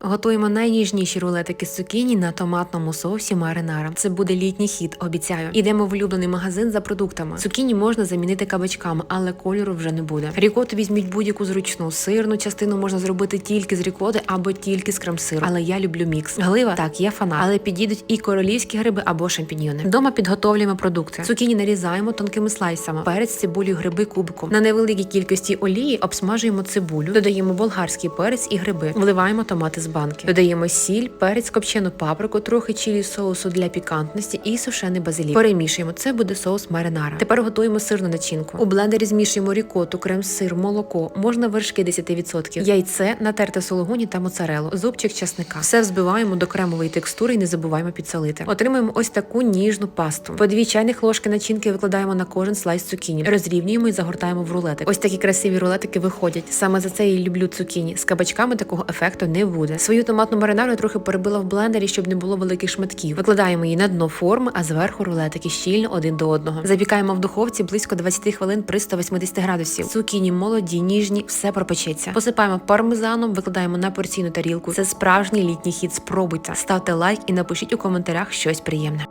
Готуємо найніжніші рулетики з цукіні на томатному соусі маринара. Це буде літній хід, обіцяю. Ідемо в улюблений магазин за продуктами. Цукіні можна замінити кабачками, але кольору вже не буде. Рікоту візьміть будь-яку зручну. Сирну частину можна зробити тільки з рікоти або тільки з крем-сиру. Але я люблю мікс. Глива так, є фанат, але підійдуть і королівські гриби або шампіньйони. Вдома підготовлюємо продукти. Цукіні нарізаємо тонкими слайсами. Перець, цибулю, гриби кубиком. На невеликій кількості олії обсмажуємо цибулю, додаємо болгарський перець і гриби. Вливаємо томати з банки. Додаємо сіль, перець, копчену паприку, трохи чилі соусу для пікантності і сушений базилік. Перемішуємо. Це буде соус маринара. Тепер готуємо сирну начинку. У блендері змішуємо рікоту, крем-сир, молоко, можна вершки 10%, яйце, натерте сулугуні та моцарелу, зубчик часника. Все взбиваємо до кремової текстури і не забуваємо підсолити. Отримуємо ось таку ніжну пасту. По дві чайних ложки начинки викладаємо на кожен слайс цукіні, розрівнюємо і загортаємо в рулетик. Ось такі красиві рулетики виходять. Саме за це я люблю цукіні. З кабачками такого ефекту не буде. Свою томатну маринару я трохи перебила в блендері, щоб не було великих шматків. Викладаємо її на дно форми, а зверху рулетики щільно один до одного. Запікаємо в духовці близько 20 хвилин при 180 градусів. Цукіні молоді, ніжні, все пропечеться. Посипаємо пармезаном, викладаємо на порційну тарілку. Це справжній літній хід. Спробуйте. Ставте лайк і напишіть у коментарях щось приємне.